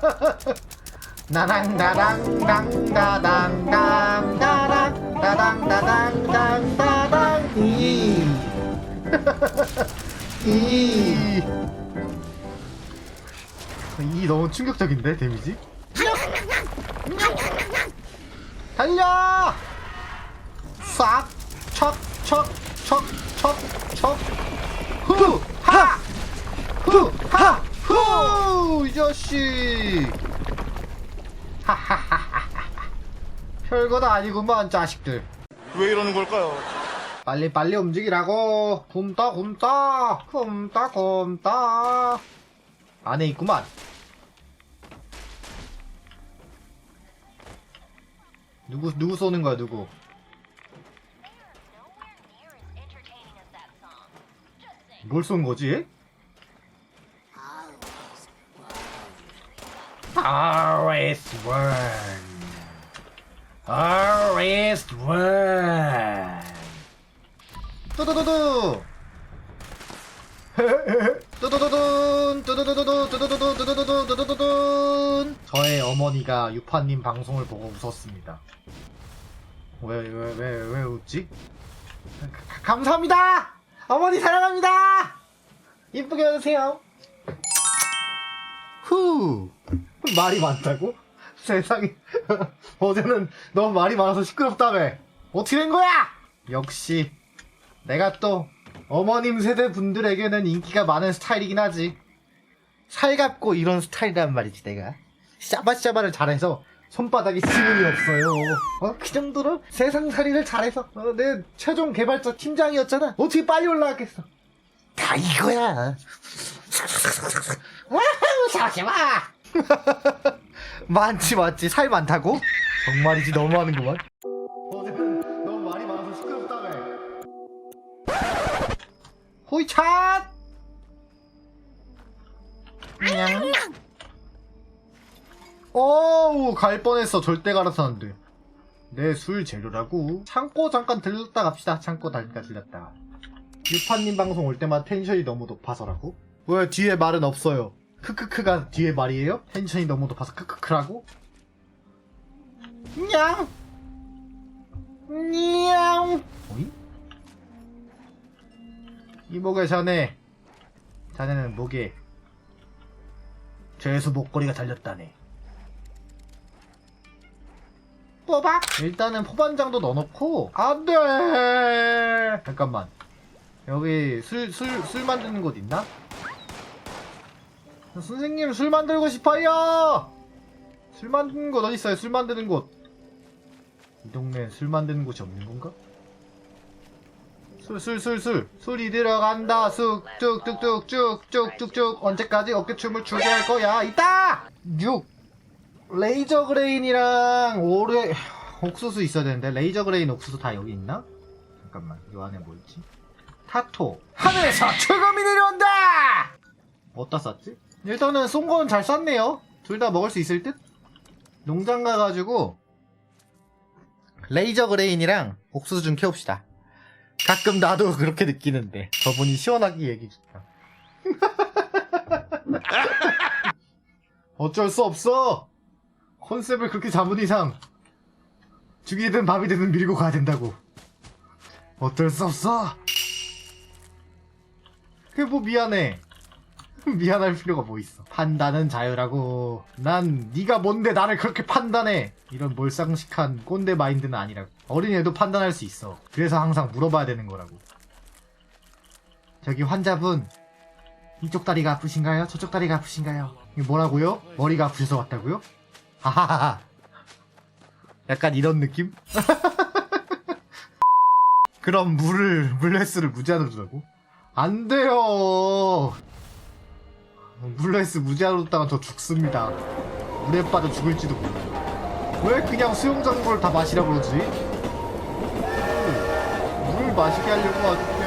나랑 나랑 당 다당 당 다랑 다당 다당 당 다당 이. 이. 이 너무 충격적인데 데미지? 달려! 싹! 척! 척! 척! 척! 척! 후! 하! 후! 하! 후! 이 자식! 하하하하하 별거 다 아니구만 자식들 왜 이러는 걸까요? 빨리 빨리 움직이라고 굼따 굼따 굼따 굼따 안에 있구만 누구 누구 쏘는 거야 누구 뭘 쏜 거지? RS1 RS1 뚜두두두. 뚜두두둔 뚜두두두두 뚜두두두 뚜두두두 뚜두두둔. 저의 어머니가 유파님 방송을 보고 웃었습니다. 왜 왜 왜 왜 웃지? 가- 감사합니다! 어머니 사랑합니다! 이쁘게 해주세요. 후 말이 많다고? 세상에. 어제는 너무 말이 많아서 시끄럽다며. 어떻게 된 거야? 역시. 내가 또 어머님 세대 분들에게는 인기가 많은 스타일이긴 하지. 살갑고 이런 스타일이란 말이지 내가. 샤바샤바를 잘해서 손바닥에 지문이 없어요. 어? 그 정도로 세상살이를 잘해서. 어, 내 최종 개발자 팀장이었잖아. 어떻게 빨리 올라갔겠어? 다 이거야. 와우 잠시만 많지 많지. 살 많다고? 정말이지. 너무 하는구만 어제는 너무 말이 많아서 시끄럽다며. 호이찬 냥 어우 갈 뻔했어. 절대 갈아서는데. 내 술 재료라고. 창고 잠깐 들렀다 갑시다. 창고 잠깐 들렸다. 유파님 방송 올 때마다 텐션이 너무 높아서라고? 왜 뒤에 말은 없어요 크크크가 뒤에 말이에요? 텐션이 너무 높아서 크크크라고? 냥! 냥! 어이? 이목의 자네 자네는 목에 죄수 목걸이가 달렸다네 뽑아 일단은 포반장도 넣어놓고 안 돼 잠깐만 여기 술 술 술 만드는 곳 있나? 선생님 술 만들고 싶어요 술 만드는 곳 어딨어요 술 만드는 곳 이 동네엔 술 만드는 곳이 없는 건가? 술, 술, 술, 술. 술이 들어간다. 쑥, 쭉, 뚝, 뚝, 쭉, 쭉, 뚝, 쭉. 언제까지 어깨춤을 추게 할 거야? 있다! 6. 레이저 그레인이랑 오레, 옥수수 있어야 되는데, 레이저 그레인 옥수수 다 여기 있나? 잠깐만, 이 안에 뭐 있지? 타토. 하늘에서 출금이 내려온다! 어디다 쌌지? 일단은 쏜건잘 쌌네요. 둘 다 먹을 수 있을 듯? 농장 가가지고, 레이저 그레인이랑 옥수수 좀 캐옵시다. 가끔 나도 그렇게 느끼는데 저분이 시원하게 얘기해 줬다. 어쩔 수 없어. 컨셉을 그렇게 잡은 이상 죽이 든 밥이 되든 밀고 가야 된다고. 어쩔 수 없어. 그게 뭐 미안해. 미안할 필요가 뭐 있어. 판단은 자유라고. 난 네가 뭔데 나를 그렇게 판단해. 이런 몰상식한 꼰대 마인드는 아니라고. 어린애도 판단할 수 있어. 그래서 항상 물어봐야 되는 거라고. 저기 환자분, 이쪽 다리가 아프신가요? 저쪽 다리가 아프신가요? 이게 뭐라고요? 머리가 아프셔서 왔다고요? 하하하하. 약간 이런 느낌? 그럼 물을, 물 횟수를 무제한으로 주라고? 안 돼요! 물 횟수 무제한으로 뒀다가 저 죽습니다. 물에 빠져 죽을지도 몰라요. 왜 그냥 수영장 물을 다 마시라고 그러지? 물 마시게 하려고 하지.